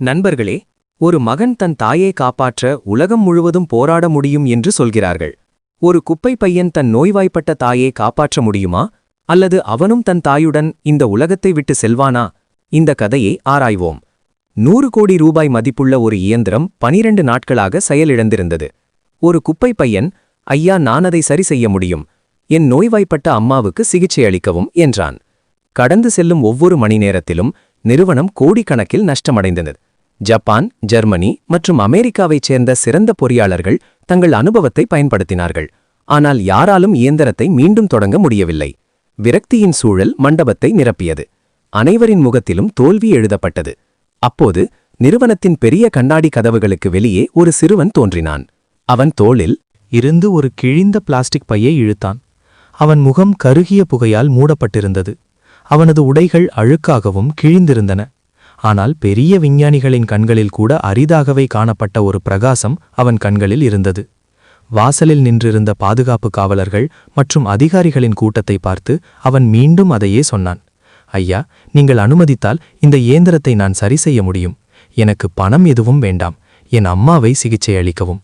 நண்பர்களே ஒரு மகன் தன் தாயை காப்பாற்ற உலகம் முழுவதும் போராட முடியும் என்று சொல்கிறார்கள். ஒரு குப்பை பையன் தன் நோய்வாய்ப்பட்ட தாயை காப்பாற்ற முடியுமா? அல்லது அவனும் தன் தாயுடன் இந்த உலகத்தை விட்டு செல்வானா? இந்த கதையை ஆராய்வோம். நூறு கோடி ரூபாய் மதிப்புள்ள ஒரு இயந்திரம் பனிரெண்டு நாட்களாக செயலிழந்திருந்தது. ஒரு குப்பை பையன் ஐயா நான் அதை சரி செய்ய முடியும். என் நோய்வாய்ப்பட்ட அம்மாவுக்கு சிகிச்சை அளிக்கவும் என்றான். கடந்து செல்லும் ஒவ்வொரு மணி நேரத்திலும் நிறுவனம் கோடிக்கணக்கில் நஷ்டமடைந்தது. ஜப்பான் ஜெர்மனி மற்றும் அமெரிக்காவைச் சேர்ந்த சிறந்த பொறியாளர்கள் தங்கள் அனுபவத்தை பயன்படுத்தினார்கள். ஆனால் யாராலும் இயந்திரத்தை மீண்டும் தொடங்க முடியவில்லை. விரக்தியின் சூழல் மண்டபத்தை நிரப்பியது. அனைவரின் முகத்திலும் தோல்வி எழுதப்பட்டது. அப்போது நிறுவனத்தின் பெரிய கண்ணாடி கதவுகளுக்கு வெளியே ஒரு சிறுவன் தோன்றினான். அவன் தோளில் இருந்து ஒரு கிழிந்த பிளாஸ்டிக் பையை இழுத்தான். அவன் முகம் கருகிய புகையால் மூடப்பட்டிருந்தது. அவனது உடைகள் அழுக்காகவும் கிழிந்திருந்தன. ஆனால் பெரிய விஞ்ஞானிகளின் கண்களில் கூட அரிதாகவே காணப்பட்ட ஒரு பிரகாசம் அவன் கண்களில் இருந்தது. வாசலில் நின்றிருந்த பாதுகாப்பு காவலர்கள் மற்றும் அதிகாரிகளின் கூட்டத்தை பார்த்து அவன் மீண்டும் அதையே சொன்னான். ஐயா நீங்கள் அனுமதித்தால் இந்த இயந்திரத்தை நான் சரி செய்ய முடியும். எனக்கு பணம் எதுவும் வேண்டாம். என் அம்மாவை சிகிச்சை அளிக்கவும்.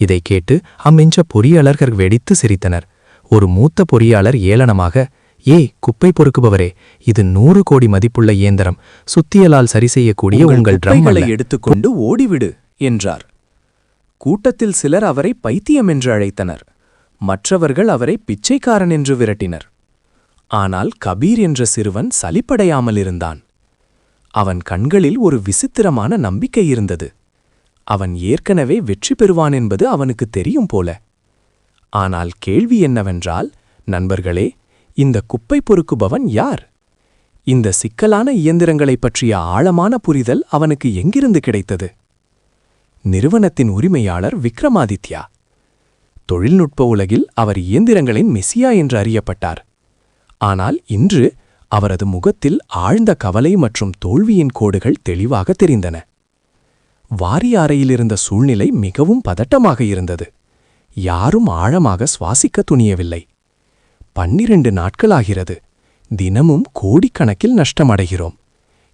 இதை கேட்டு அம்மெஞ்ச பொறியாளர்கள் வெடித்து சிரித்தனர். ஒரு மூத்த பொறியாளர் ஏளனமாக ஏய் குப்பை பொறுக்குபவரே இது நூறு கோடி மதிப்புள்ள இயந்திரம். சுத்தியலால் சரி செய்யக்கூடிய உங்கள் ட்ரம் குப்பைகளை அல்ல. எடுத்துக்கொண்டு ஓடிவிடு என்றார். கூட்டத்தில் சிலர் அவரை பைத்தியம் என்று அழைத்தனர். மற்றவர்கள் அவரை பிச்சைக்காரன் என்று விரட்டினர். ஆனால் கபீர் என்ற சிறுவன் சலிப்படையாமல் இருந்தான். அவன் கண்களில் ஒரு விசித்திரமான நம்பிக்கை இருந்தது. அவன் ஏற்கனவே வெற்றி பெறுவான் என்பது அவனுக்கு தெரியும் போல. ஆனால் கேள்வி என்னவென்றால் நண்பர்களே இந்த குப்பை பொறுக்குபவன் யார்? இந்த சிக்கலான இயந்திரங்களைப் பற்றிய ஆழமான புரிதல் அவனுக்கு எங்கிருந்து கிடைத்தது? நிறுவனத்தின் உரிமையாளர் விக்ரமாதித்யா. தொழில்நுட்ப உலகில் அவர் இயந்திரங்களின் மெசியா என்று அறியப்பட்டார். ஆனால் இன்று அவரது முகத்தில் ஆழ்ந்த கவலை மற்றும் தோல்வியின் கோடுகள் தெளிவாக தெரிந்தன. வாரிய அறையிலிருந்த சூழ்நிலை மிகவும் பதட்டமாக இருந்தது. யாரும் ஆழமாக சுவாசிக்க துணியவில்லை. பன்னிரண்டு நாட்களாகிறது. தினமும் கோடிக்கணக்கில் நஷ்டமடைகிறோம்.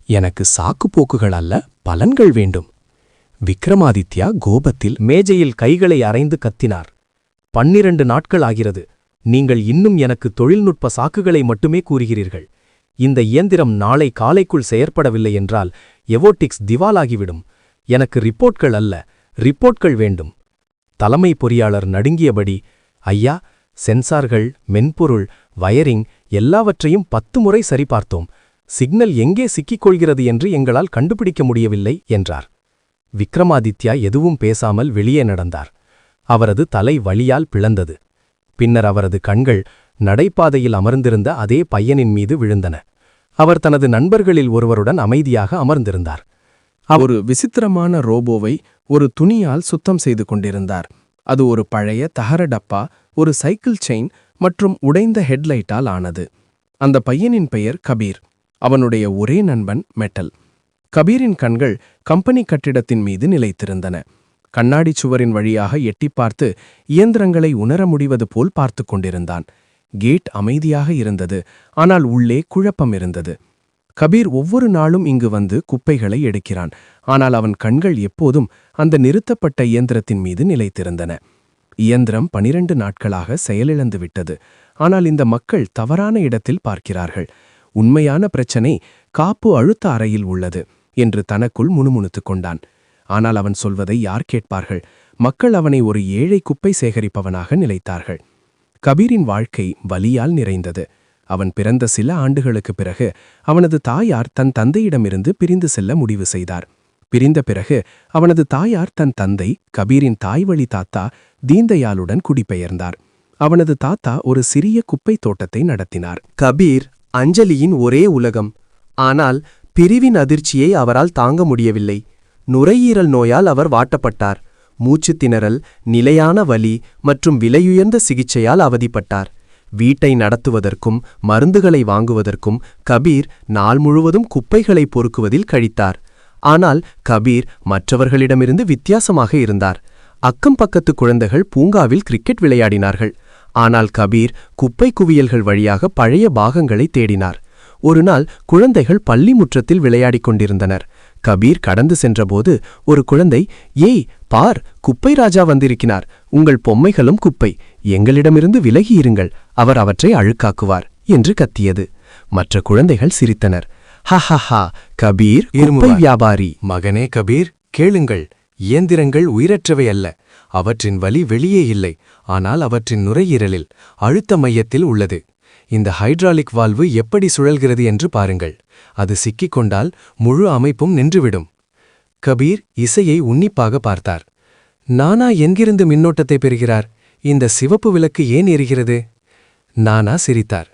எனக்கு சாக்குப்போக்குகள் அல்ல பலன்கள் வேண்டும். விக்ரமாதித்யா கோபத்தில் மேஜையில் கைகளை அரைந்து கத்தினார். பன்னிரண்டு நாட்கள் ஆகிறது நீங்கள் இன்னும் எனக்கு தொழில்நுட்ப சாக்குகளை மட்டுமே கூறுகிறீர்கள். இந்த இயந்திரம் நாளை காலைக்குள் செயற்படவில்லை என்றால் எவோட்டிக்ஸ் திவாலாகிவிடும். எனக்கு ரிப்போர்ட்கள் அல்ல ரிப்போர்ட்கள் வேண்டும். தலைமை பொறியாளர் நடுங்கியபடி ஐயா சென்சார்கள் மென்பொருள் வயரிங் எல்லாவற்றையும் பத்து முறை சரிபார்த்தோம். சிக்னல் எங்கே சிக்கிக் கொள்கிறது என்று எங்களால் கண்டுபிடிக்க முடியவில்லை என்றார். விக்ரமாதித்யா எதுவும் பேசாமல் வெளியே நடந்தார். அவரது தலை வழியால் பிளந்தது. பின்னர் அவரது கண்கள் நடைபாதையில் அமர்ந்திருந்த அதே பையனின் மீது விழுந்தன. அவர் தனது நண்பர்களில் ஒருவருடன் அமைதியாக அமர்ந்திருந்தார். ஒரு விசித்திரமான ரோபோவை ஒரு துணியால் சுத்தம் செய்து கொண்டிருந்தார். அது ஒரு பழைய தகர டப்பா ஒரு சைக்கிள் செயின் மற்றும் உடைந்த ஹெட்லைட்டால் ஆனது. அந்த பையனின் பெயர் கபீர். அவனுடைய ஒரே நண்பன் மெட்டல். கபீரின் கண்கள் கம்பெனி கட்டிடத்தின் மீது நிலைத்திருந்தன. கண்ணாடி சுவரின் வழியாக எட்டி பார்த்து இயந்திரங்களை உணர முடிவது போல் பார்த்து கொண்டிருந்தான். கேட் அமைதியாக இருந்தது. ஆனால் உள்ளே குழப்பம் இருந்தது. கபீர் ஒவ்வொரு நாளும் இங்கு வந்து குப்பைகளை எடுக்கிறான். ஆனால் அவன் கண்கள் எப்போதும் அந்த நிறுத்தப்பட்ட இயந்திரத்தின் மீது நிலைத்திருந்தன. இயந்திரம் பனிரெண்டு நாட்களாக செயலிழந்து விட்டது. ஆனால் இந்த மக்கள் தவறான இடத்தில் பார்க்கிறார்கள். உண்மையான பிரச்சனை காப்பு அழுத்த அறையில் உள்ளது என்று தனக்குள் முணுமுணுத்துக் கொண்டான். ஆனால் அவன் சொல்வதை யார் கேட்பார்கள்? மக்கள் அவனை ஒரு ஏழை குப்பை சேகரிப்பவனாக நிலைத்தார்கள். கபீரின் வாழ்க்கை வலியால் நிறைந்தது. அவன் பிறந்த சில ஆண்டுகளுக்குப் பிறகு அவனது தாயார் தன் தந்தையிடமிருந்து பிரிந்து செல்ல முடிவு செய்தார். பிரிந்த பிறகு அவனது தாயார் தன் தந்தை கபீரின் தாய்வழி தாத்தா தீன்தயாளுடன் குடிபெயர்ந்தார். அவனது தாத்தா ஒரு சிறிய குப்பை தோட்டத்தை நடத்தினார். கபீர் அஞ்சலியின் ஒரே உலகம். ஆனால் பிரிவின் அதிர்ச்சியை அவரால் தாங்க முடியவில்லை. நுரையீரல் நோயால் அவர் வாட்டப்பட்டார். மூச்சுத் திணறல் நிலையான வலி மற்றும் விலையுயர்ந்த சிகிச்சையால் அவதிப்பட்டார். வீட்டை நடத்துவதற்கும் மருந்துகளை வாங்குவதற்கும் கபீர் நாள் முழுவதும் குப்பைகளை பொறுக்குவதில் கழித்தார். ஆனால் கபீர் மற்றவர்களிடமிருந்து வித்தியாசமாக இருந்தார். அக்கம் பக்கத்து குழந்தைகள் பூங்காவில் கிரிக்கெட் விளையாடினார்கள். ஆனால் கபீர் குப்பை குவியல்கள் வழியாக பழைய பாகங்களை தேடினார். ஒருநாள் குழந்தைகள் பள்ளி முற்றத்தில் விளையாடிக் கொண்டிருந்தனர். கபீர் கடந்து சென்றபோது ஒரு குழந்தை ஏய் பார் குப்பை ராஜா வந்திருக்கிறார். உங்கள் பொம்மைகளும் குப்பை. எங்களிடமிருந்து விலகியிருங்கள். அவர் அவற்றை அழுக்காக்குவார் என்று கத்தியது. மற்ற குழந்தைகள் சிரித்தனர். ஹஹஹா கபீர் இருமுவார். வியாபாரி. மகனே கபீர் கேளுங்கள். இயந்திரங்கள் உயிரற்றவை அல்ல. அவற்றின் வலி வெளியே இல்லை. ஆனால் அவற்றின் நுரையீரலில் அழுத்த மையத்தில் உள்ளது. இந்த ஹைட்ராலிக் வால்வு எப்படி சுழல்கிறது என்று பாருங்கள். அது சிக்கிக் கொண்டால் முழு அமைப்பும் நின்றுவிடும். கபீர் இசையை உன்னிப்பாக பார்த்தார். நானா எங்கிருந்து மின்னோட்டத்தை பெறுகிறார்? இந்த சிவப்பு விளக்கு ஏன் எரிகிறது? நானா சிரித்தார்.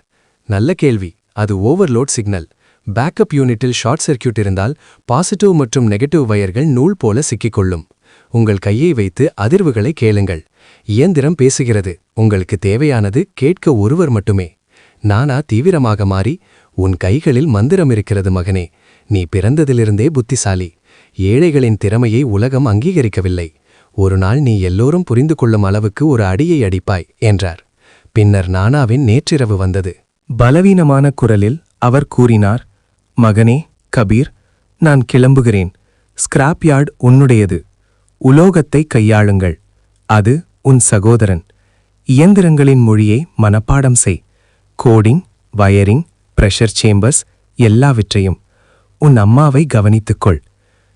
நல்ல கேள்வி. அது ஓவர்லோட் சிக்னல். பேக்கப் யூனிட்டில் ஷார்ட் சர்க்யூட் இருந்தால் பாசிட்டிவ் மற்றும் நெகட்டிவ் வயர்கள் நூல் போல சிக்கிக்கொள்ளும். உங்கள் கையை வைத்து அதிர்வுகளை கேளுங்கள். இயந்திரம் பேசுகிறது. உங்களுக்கு தேவையானது கேட்க ஒருவர் மட்டுமே. நானா தீவிரமாக மாறி உன் கைகளில் மந்திரம் இருக்கிறது மகனே. நீ பிறந்ததிலிருந்தே புத்திசாலி. ஏழைகளின் திறமையை உலகம் அங்கீகரிக்கவில்லை. ஒரு நாள் நீ எல்லோரும் புரிந்து கொள்ளும் அளவுக்கு ஒரு அடியை அடிப்பாய் என்றார். பின்னர் நானாவின் நேற்றிரவு வந்தது. பலவீனமான குரலில் அவர் கூறினார் மகனே கபீர் நான் கிளம்புகிறேன். Scrap yard உன்னுடையது. உலோகத்தை கையாளுங்கள். அது உன் சகோதரன். இயந்திரங்களின் மொழியை மனப்பாடம் செய். கோடிங் வயரிங் பிரஷர் சேம்பர்ஸ் எல்லாவற்றையும் உன் அம்மாவை கவனித்துக்கொள்.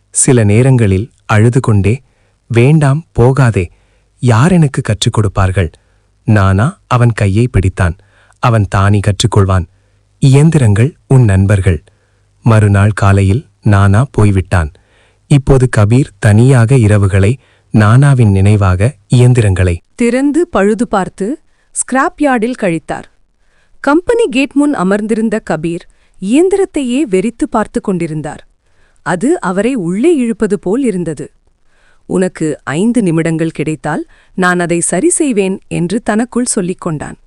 சில நேரங்களில் அழுது கொண்டே வேண்டாம் போகாதே. யார் எனக்கு கற்றுக் கொடுப்பார்கள்? நானா? அவன் கையை பிடித்தான். அவன் தானி கற்றுக்கொள்வான். இயந்திரங்கள் உன் நண்பர்கள். மறுநாள் காலையில் நானா போய்விட்டான். இப்போது கபீர் தனியாக இரவுகளை நானாவின் நினைவாக இயந்திரங்களை. திறந்து பழுது பார்த்து ஸ்கிராப் யார்டில் கழித்தார். கம்பெனி கேட் முன் அமர்ந்திருந்த கபீர் இயந்திரத்தையே வெறித்து பார்த்து கொண்டிருந்தார். அது அவரை உள்ளே இழுப்பது போல் இருந்தது. உனக்கு ஐந்து நிமிடங்கள் கிடைத்தால் நான் அதை சரி செய்வேன் என்று தனக்குள் சொல்லிக் கொண்டான்.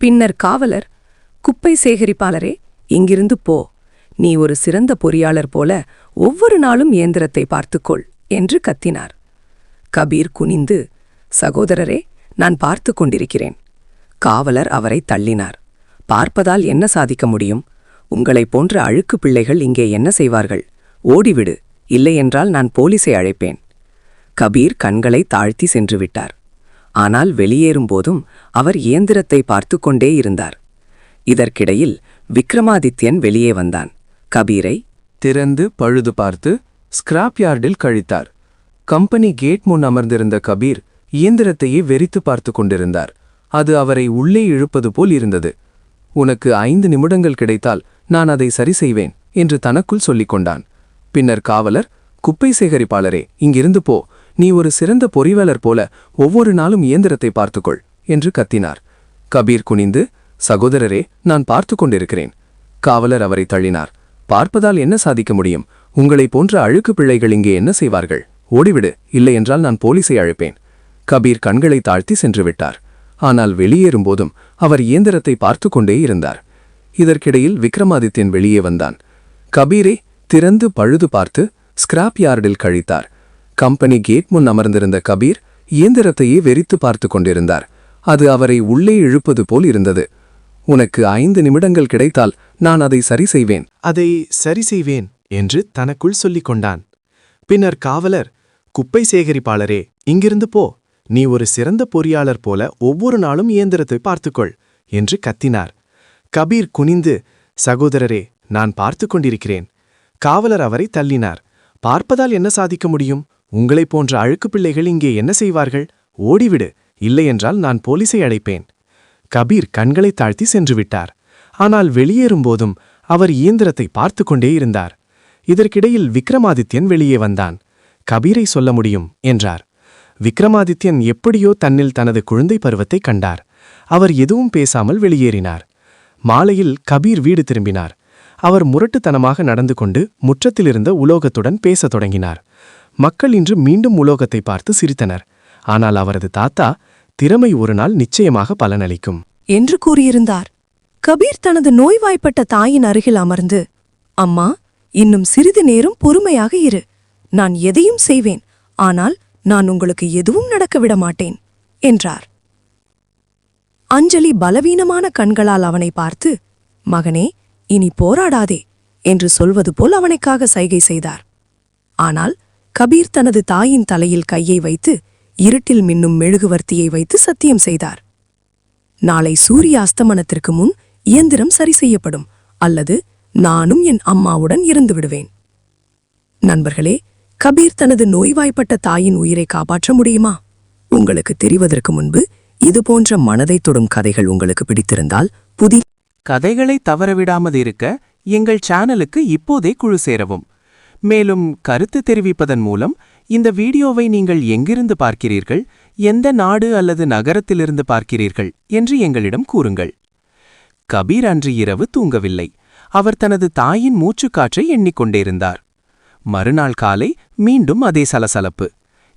பின்னர் காவலர் குப்பை சேகரிப்பாளரே இங்கிருந்து போ. நீ ஒரு சிறந்த பொறியாளர் போல ஒவ்வொரு நாளும் இயந்திரத்தை பார்த்துக்கொள் என்று கத்தினார். கபீர் குனிந்து சகோதரரே நான் பார்த்து கொண்டிருக்கிறேன். காவலர் அவரை தள்ளினார். பார்ப்பதால் என்ன சாதிக்க முடியும்? உங்களைப் போன்ற அழுக்கு பிள்ளைகள் இங்கே என்ன செய்வார்கள்? ஓடிவிடு இல்லையென்றால் நான் போலீஸை அழைப்பேன். கபீர் கண்களை தாழ்த்தி சென்று விட்டார். ஆனால் வெளியேறும்போதும் அவர் இயந்திரத்தை பார்த்து கொண்டே இருந்தார். இதற்கிடையில் விக்ரமாதித்யன் வெளியே வந்தான். கபீரை திறந்து பழுது பார்த்து ஸ்கிராப் யார்டில் கழித்தார். கம்பெனி கேட் முன் அமர்ந்திருந்த கபீர் இயந்திரத்தையே வெறித்து பார்த்து கொண்டிருந்தார். அது அவரை உள்ளே இழுப்பது போல் இருந்தது. உனக்கு ஐந்து நிமிடங்கள் கிடைத்தால் நான் அதை சரி செய்வேன் என்று தனக்குள் சொல்லிக் கொண்டான். பின்னர் காவலர் குப்பை சேகரிப்பாளரே இங்கிருந்து போ. நீ ஒரு சிறந்த பொறியாளர் போல ஒவ்வொரு நாளும் இயந்திரத்தை பார்த்துக்கொள் என்று கத்தினார். கபீர் குனிந்து சகோதரரே நான் பார்த்து கொண்டிருக்கிறேன். காவலர் அவரை தள்ளினார். பார்ப்பதால் என்ன சாதிக்க முடியும்? உங்களைப் போன்ற அழுக்கு பிள்ளைகள் இங்கே என்ன செய்வார்கள்? ஓடிவிடு இல்லையென்றால் நான் போலீஸை அழைப்பேன். கபீர் கண்களை தாழ்த்தி சென்று விட்டார். ஆனால் வெளியேறும்போதும் அவர் இயந்திரத்தை பார்த்து கொண்டே இருந்தார். இதற்கிடையில் விக்ரமாதித்யன் வெளியே வந்தான். கபீரை திறந்து பழுது பார்த்து ஸ்கிராப் யார்டில் கழித்தார். கம்பெனி கேட் முன் அமர்ந்திருந்த கபீர் இயந்திரத்தையே வெறித்து பார்த்து கொண்டிருந்தார். அது அவரை உள்ளே இழுப்பது போல் இருந்தது. உனக்கு ஐந்து நிமிடங்கள் கிடைத்தால் நான் அதை சரி செய்வேன். அதை சரி செய்வேன் என்று தனக்குள் சொல்லிக் கொண்டான் பின்னர் காவலர் குப்பை சேகரிப்பாளரே இங்கிருந்து போ. நீ ஒரு சிறந்த பொறியாளர் போல ஒவ்வொரு நாளும் இயந்திரத்தை பார்த்துக்கொள் என்று கத்தினார். கபீர் குனிந்து சகோதரரே நான் பார்த்து கொண்டிருக்கிறேன். காவலர் அவரை தள்ளினார். பார்ப்பதால் என்ன சாதிக்க முடியும்? உங்களைப் போன்ற அழுக்கு பிள்ளைகள் இங்கே என்ன செய்வார்கள்? ஓடிவிடு. இல்லையென்றால் நான் போலீஸை அழைப்பேன். கபீர் கண்களை தாழ்த்தி சென்று விட்டார் ஆனால் வெளியேறும்போதும் அவர் இயந்திரத்தை பார்த்து கொண்டே இருந்தார். இதற்கிடையில் விக்ரமாதித்யன் வெளியே வந்தான். கபீரை சொல்ல முடியும் என்றார். விக்ரமாதித்யன் எப்படியோ தன்னில் தனது குழந்தை பருவத்தை கண்டார். அவர் எதுவும் பேசாமல் வெளியேறினார். மாலையில் கபீர் வீடு திரும்பினார். அவர் முரட்டுத்தனமாக நடந்து கொண்டு முற்றத்திலிருந்த உலோகத்துடன் பேசத் தொடங்கினார். மக்கள் இன்று மீண்டும் உலோகத்தை பார்த்து சிரித்தனர். ஆனால் அவரது தாத்தா திறமை ஒரு நாள் நிச்சயமாக பலனளிக்கும். என்று கூறியிருந்தார். கபீர் தனது நோய்வாய்ப்பட்ட தாயின் அருகில் அமர்ந்து அம்மா இன்னும் சிறிது நேரம் பொறுமையாக இரு. நான் எதையும் செய்வேன். ஆனால் நான் உங்களுக்கு எதுவும் நடக்க விட மாட்டேன் என்றார். அஞ்சலி பலவீனமான கண்களால் அவனை பார்த்து மகனே இனி போராடாதே என்று சொல்வது போல் அவனுக்காக சைகை செய்தார். ஆனால் கபீர் தனது தாயின் தலையில் கையை வைத்து இருட்டில் மின்னும் மெழுகுவர்த்தியை வைத்து சத்தியம் செய்தார். நாளை சூரிய அஸ்தமனத்திற்கு முன் இயந்திரம் சரி செய்யப்படும் அல்லது நானும் என் அம்மாவுடன் இருந்து விடுவேன். நண்பர்களே கபீர் தனது நோய்வாய்ப்பட்ட தாயின் உயிரை காப்பாற்ற முடியுமா? உங்களுக்கு தெரிவதற்கு முன்பு இதுபோன்ற மனதைத் தொடும் கதைகள் உங்களுக்கு பிடித்திருந்தால் புதிய கதைகளை தவறவிடாமல் இருக்க எங்கள் சேனலுக்கு இப்போதே குழு சேரவும். மேலும் கருத்து தெரிவிப்பதன் மூலம் இந்த வீடியோவை நீங்கள் எங்கிருந்து பார்க்கிறீர்கள்? எந்த நாடு அல்லது நகரத்திலிருந்து பார்க்கிறீர்கள்? என்று எங்களிடம் கூறுங்கள். கபீர் அன்று இரவு தூங்கவில்லை. அவர் தனது தாயின் மூச்சுக்காற்றை எண்ணிக்கொண்டிருந்தார் மறுநாள் காலை மீண்டும் அதே சலசலப்பு.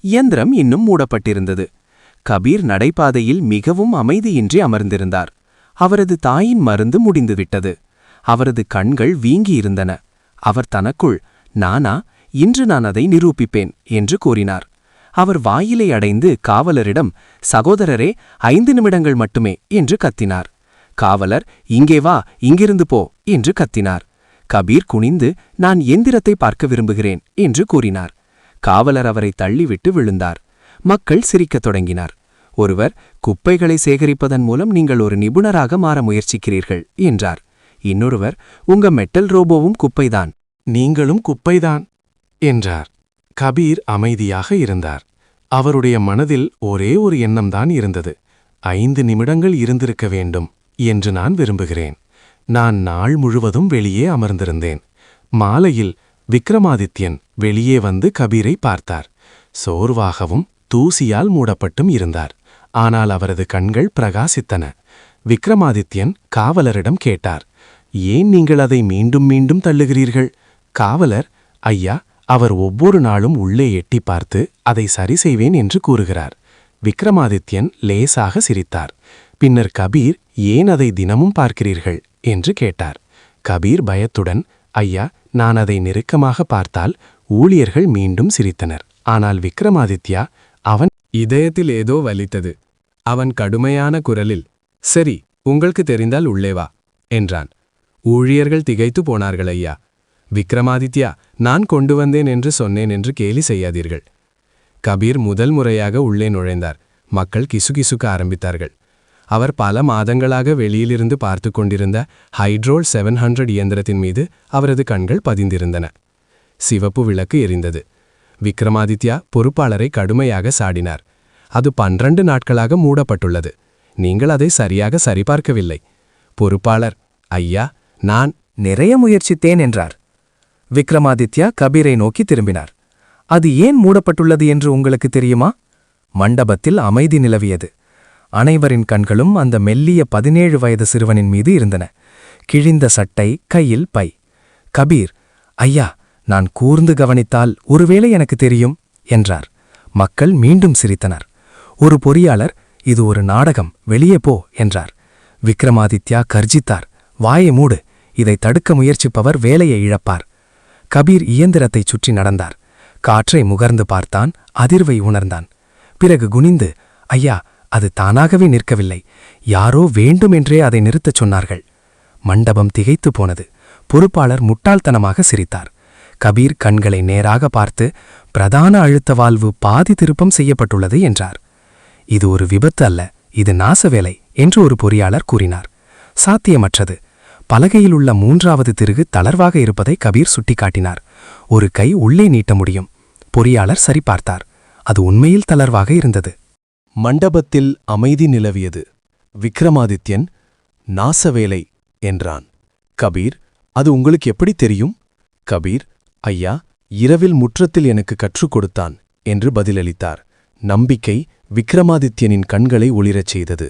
இயந்திரம் இன்னும் மூடப்பட்டிருந்தது. கபீர் நடைபாதையில் மிகவும் அமைதியின்றி அமர்ந்திருந்தார். அவரது தாயின் மருந்து முடிந்துவிட்டது. அவரது கண்கள் வீங்கியிருந்தன. அவர் தனக்குள் நானா இன்று நான் அதை நிரூபிப்பேன் என்று கூறினார். அவர் வாயிலை அடைந்து காவலரிடம் சகோதரரே ஐந்து நிமிடங்கள் மட்டுமே என்று கத்தினார். காவலர் இங்கே வா இங்கிருந்து போ என்று கத்தினார். கபீர் குனிந்து நான் எந்திரத்தை பார்க்க விரும்புகிறேன் என்று கூறினார். காவலர் அவரை தள்ளிவிட்டு விழுந்தார். மக்கள் சிரிக்கத் தொடங்கினார். ஒருவர் குப்பைகளை சேகரிப்பதன் மூலம் நீங்கள் ஒரு நிபுணராக மாற முயற்சிக்கிறீர்கள் என்றார். இன்னொருவர் உங்க மெட்டல் ரோபோவும் குப்பைதான். நீங்களும் குப்பைதான் என்றார். கபீர் அமைதியாக இருந்தார். அவருடைய மனதில் ஒரே ஒரு எண்ணம்தான் இருந்தது. ஐந்து நிமிடங்கள் இருந்திருக்க வேண்டும் என்று நான் விரும்புகிறேன். நான் நாள் முழுவதும் வெளியே அமர்ந்திருந்தேன். மாலையில் விக்ரமாதித்யன் வெளியே வந்து கபீரை பார்த்தார். சோர்வாகவும் தூசியால் மூடப்பட்டும் இருந்தார். ஆனால் அவரது கண்கள் பிரகாசித்தன. விக்ரமாதித்யன் காவலரிடம் கேட்டார். ஏன் நீங்கள் அதை மீண்டும் மீண்டும் தள்ளுகிறீர்கள்? காவலர் ஐயா அவர் ஒவ்வொரு நாளும் உள்ளே எட்டி பார்த்து அதை சரி செய்வேன் என்று கூறுகிறார். விக்ரமாதித்யன் லேசாக சிரித்தார். பின்னர் கபீர் ஏன் அதை தினமும் பார்க்கிறீர்கள்? என்று கேட்டார். கபீர் பயத்துடன் ஐயா நான் அதை நெருக்கமாக பார்த்தால் ஊழியர்கள் மீண்டும் சிரித்தனர். ஆனால் விக்ரமாதித்யா அவன் இதயத்தில் ஏதோ வலித்தது. அவன் கடுமையான குரலில் சரி உங்களுக்கு தெரிந்தால் உள்ளே வா என்றான். ஊழியர்கள் திகைத்து போனார்கள் ஐயா. விக்ரமாதித்யா நான் கொண்டு வந்தேன் என்று சொன்னேன் என்று கேலி செய்யாதீர்கள். கபீர் முதல் முறையாக உள்ளே நுழைந்தார். மக்கள் கிசுகிசுக்க ஆரம்பித்தார்கள். அவர் பல மாதங்களாக வெளியிலிருந்து பார்த்து கொண்டிருந்த ஹைட்ரோல் செவன் ஹண்ட்ரட் இயந்திரத்தின் மீது அவரது கண்கள் பதிந்திருந்தன. சிவப்பு விளக்கு எரிந்தது. விக்ரமாதித்யா பொறுப்பாளரை கடுமையாக சாடினார். அது பன்னிரண்டு நாட்களாக மூடப்பட்டுள்ளது. நீங்கள் அதை சரியாக சரிபார்க்கவில்லை. பொறுப்பாளர் ஐயா நான் நிறைய முயற்சித்தேன் என்றார். விக்ரமாதித்யா கபீரை நோக்கி திரும்பினார். அது ஏன் மூடப்பட்டுள்ளது என்று உங்களுக்கு தெரியுமா? மண்டபத்தில் அமைதி நிலவியது. அனைவரின் கண்களும் அந்த மெல்லிய பதினேழு வயது சிறுவனின் மீது இருந்தன. கிழிந்த சட்டை கையில் பை. கபீர் ஐயா நான் கூர்ந்து கவனித்தால் ஒருவேளை எனக்கு தெரியும் என்றார். மக்கள் மீண்டும் சிரித்தனர். ஒரு பொறியாளர் இது ஒரு நாடகம் வெளியே போ என்றார். விக்ரமாதித்யா கர்ஜித்தார். வாயை மூடு இதை தடுக்க முயற்சிப்பவர் வேலையை இழப்பார். கபீர் இயந்திரத்தைச் சுற்றி நடந்தார். காற்றை முகர்ந்து பார்த்தான் அதிர்வை உணர்ந்தான். பிறகு குனிந்து ஐயா அது தானாகவே நிற்கவில்லை. யாரோ வேண்டுமென்றே அதை நிறுத்தச் சொன்னார்கள். மண்டபம் திகைத்து போனது. பொறுப்பாளர் முட்டாள்தனமாக சிரித்தார். கபீர் கண்களை நேராக பார்த்து பிரதான அழுத்த வாழ்வு பாதி திருப்பம் செய்யப்பட்டுள்ளது என்றார். இது ஒரு விபத்து அல்ல இது நாசவேலை என்று ஒரு பொறியாளர் கூறினார். சாத்தியமற்றது. பலகையில் உள்ள மூன்றாவது திருகு தளர்வாக இருப்பதை கபீர் சுட்டிக்காட்டினார். ஒரு கை உள்ளே நீட்ட முடியும். பொறியாளர் சரிபார்த்தார். அது உண்மையில் தளர்வாக இருந்தது. மண்டபத்தில் அமைதி நிலவியது. விக்ரமாதித்யன் நாசவேலை என்றான். கபீர் அது உங்களுக்கு எப்படி தெரியும்? கபீர் ஐயா இரவில் முற்றத்தில் எனக்கு கற்றுக் கொடுத்தான் என்று பதிலளித்தார். நம்பிக்கை விக்ரமாதித்யனின் கண்களை ஒளிரச் செய்தது.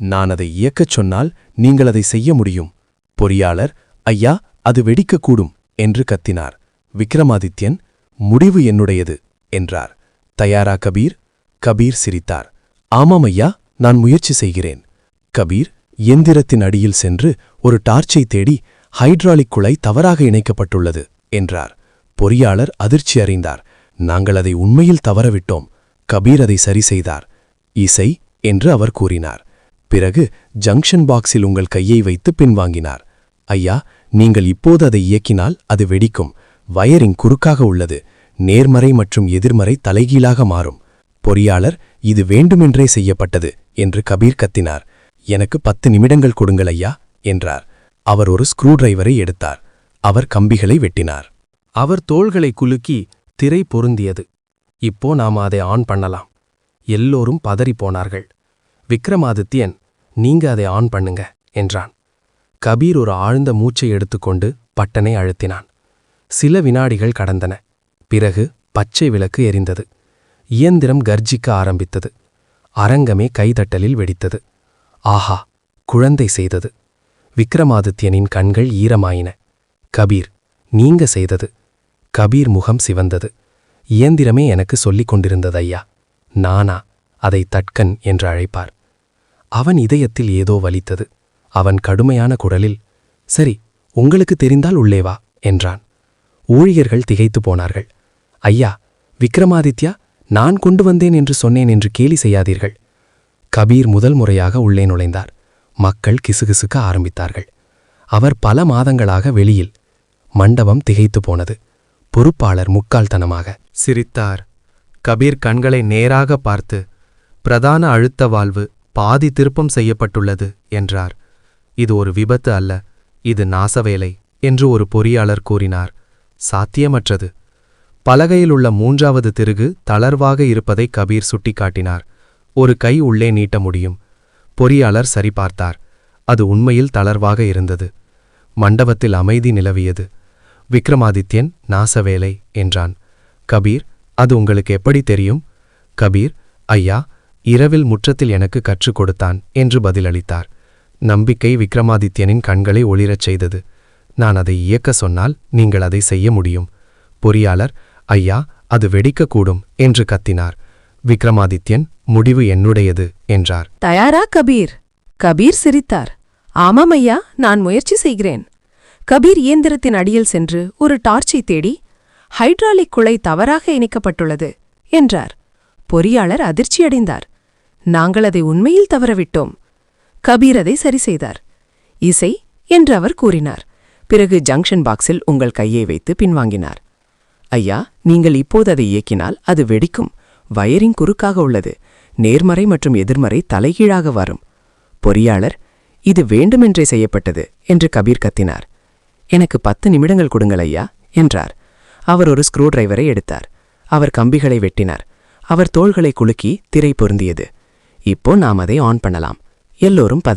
நான் அதை இயக்கச் சொன்னால் நீங்கள் அதை செய்ய முடியும். பொறியாளர் ஐயா அது வெடிக்கக்கூடும் என்று கத்தினார். விக்ரமாதித்யன் முடிவு என்னுடையது என்றார். தயாரா கபீர்? கபீர் சிரித்தார். ஆமாம் ஐயா நான் முயற்சி செய்கிறேன். கபீர் எந்திரத்தின் அடியில் சென்று ஒரு டார்ச்சை தேடி ஹைட்ராலிக் குழாய் தவறாக இணைக்கப்பட்டுள்ளது என்றார். பொறியாளர் அதிர்ச்சி அறிந்தார். நாங்கள் அதை உண்மையில் தவறவிட்டோம். கபீர் அதை சரி செய்தார். இசை என்று அவர் கூறினார். பிறகு ஜங்ஷன் பாக்ஸில் உங்கள் கையை வைத்து பின்வாங்கினார். ஐயா நீங்கள் இப்போது அதை இயக்கினால் அது வெடிக்கும். வயரிங் குறுக்காக உள்ளது. நேர்மறை மற்றும் எதிர்மறை தலைகீழாக மாறும். பொறியாளர் இது வேண்டுமென்றே செய்யப்பட்டது என்று கபீர் கத்தினார். எனக்கு பத்து நிமிடங்கள் கொடுங்கள் ஐயா என்றார். அவர் ஒரு ஸ்க்ரூ டிரைவரை எடுத்தார். அவர் கம்பிகளை வெட்டினார். அவர் தோள்களை குலுக்கி திரை பொருந்தியது. இப்போ நாம் அதை ஆன் பண்ணலாம். எல்லோரும் பதறிப் போனார்கள். விக்ரமாதித்யன் நீங்க அதை ஆன் பண்ணுங்க என்றான். கபீர் ஒரு ஆழ்ந்த மூச்சை எடுத்துக்கொண்டு பட்டனை அழுத்தினான். சில வினாடிகள் கடந்தன. பிறகு பச்சை விளக்கு எரிந்தது. இயந்திரம் கர்ஜிக்க ஆரம்பித்தது. அரங்கமே கைதட்டலில் வெடித்தது. ஆஹா குழந்தை செய்தது. விக்ரமாதித்யனின் கண்கள் ஈரமாயின. கபீர் நீங்க செய்தது. கபீர் முகம் சிவந்தது. இயந்திரமே எனக்கு சொல்லிக் கொண்டிருந்தது ஐயா. நானா அதை தட்கன் என்று அழைப்பார். அவன் இதயத்தில் ஏதோ வலித்தது. அவன் கடுமையான குரலில் சரி உங்களுக்கு தெரிந்தால் உள்ளே வா என்றான். ஊழியர்கள் திகைத்து போனார்கள். ஐயா விக்ரமாதித்யா நான் கொண்டு வந்தேன் என்று சொன்னேன் என்று கேலி செய்யாதீர்கள். கபீர் முதல் முறையாக உள்ளே நுழைந்தார். மக்கள் கிசுகிசுக்க ஆரம்பித்தார்கள். அவர் பல மாதங்களாக வெளியில் மண்டபம் திகைத்து போனது. பொறுப்பாளர் முக்கால்தனமாக சிரித்தார். கபீர் கண்களை நேராக பார்த்து பிரதான அழுத்த வாழ்வு பாதி திருப்பம் செய்யப்பட்டுள்ளது என்றார். இது ஒரு விபத்து அல்ல இது நாசவேலை என்று ஒரு பொறியாளர் கூறினார். சாத்தியமற்றது. பலகையிலுள்ள மூன்றாவது திருகு தளர்வாக இருப்பதை கபீர் சுட்டிக்காட்டினார். ஒரு கை உள்ளே நீட்ட முடியும். பொறியாளர் சரிபார்த்தார். அது உண்மையில் தளர்வாக இருந்தது. மண்டபத்தில் அமைதி நிலவியது. விக்ரமாதித்யன் நாசவேலை என்றான். கபீர் அது உங்களுக்கு எப்படி தெரியும்? கபீர் ஐயா இரவில் முற்றத்தில் எனக்கு கற்றுக் கொடுத்தான் என்று பதிலளித்தார். நம்பிக்கை விக்ரமாதித்யனின் கண்களை ஒளிரச் செய்தது. நான் அதை இயக்க சொன்னால் நீங்கள் அதை செய்ய முடியும். பொறியாளர் ஐயா அது வெடிக்கக்கூடும் என்று கத்தினார். விக்ரமாதித்யன் முடிவு என்னுடையது என்றார். தயாரா கபீர். கபீர் சிரித்தார். ஆமாம் ஐயா நான் முயற்சி செய்கிறேன். கபீர் இயந்திரத்தின் அடியில் சென்று ஒரு டார்ச்சை தேடி ஹைட்ராலிக் குழை தவறாக இணைக்கப்பட்டுள்ளது என்றார். பொறியாளர் அதிர்ச்சியடைந்தார். நாங்கள் அதை உண்மையில் தவறவிட்டோம். கபீர் அதை சரி செய்தார். இசை என்று அவர் கூறினார். பிறகு ஜங்ஷன் பாக்ஸில் உங்கள் கையை வைத்து பின்வாங்கினார். ஐயா நீங்கள் இப்போது அதை இயக்கினால் அது வெடிக்கும். வயரிங் குறுக்காக உள்ளது. நேர்மறை மற்றும் எதிர்மறை தலைகீழாக வரும். பொறியாளர் இது வேண்டுமென்றே செய்யப்பட்டது என்று கபீர் கத்தினார். எனக்கு பத்து நிமிடங்கள் கொடுங்கள் ஐயா என்றார். அவர் ஒரு ஸ்க்ரூ டிரைவரை எடுத்தார். அவர் கம்பிகளை வெட்டினார். அவர் தோள்களை குலுக்கி திரை பொருந்தியது. இப்போ நாம் அதை ஆன் பண்ணலாம். எல்லோரும் பதறி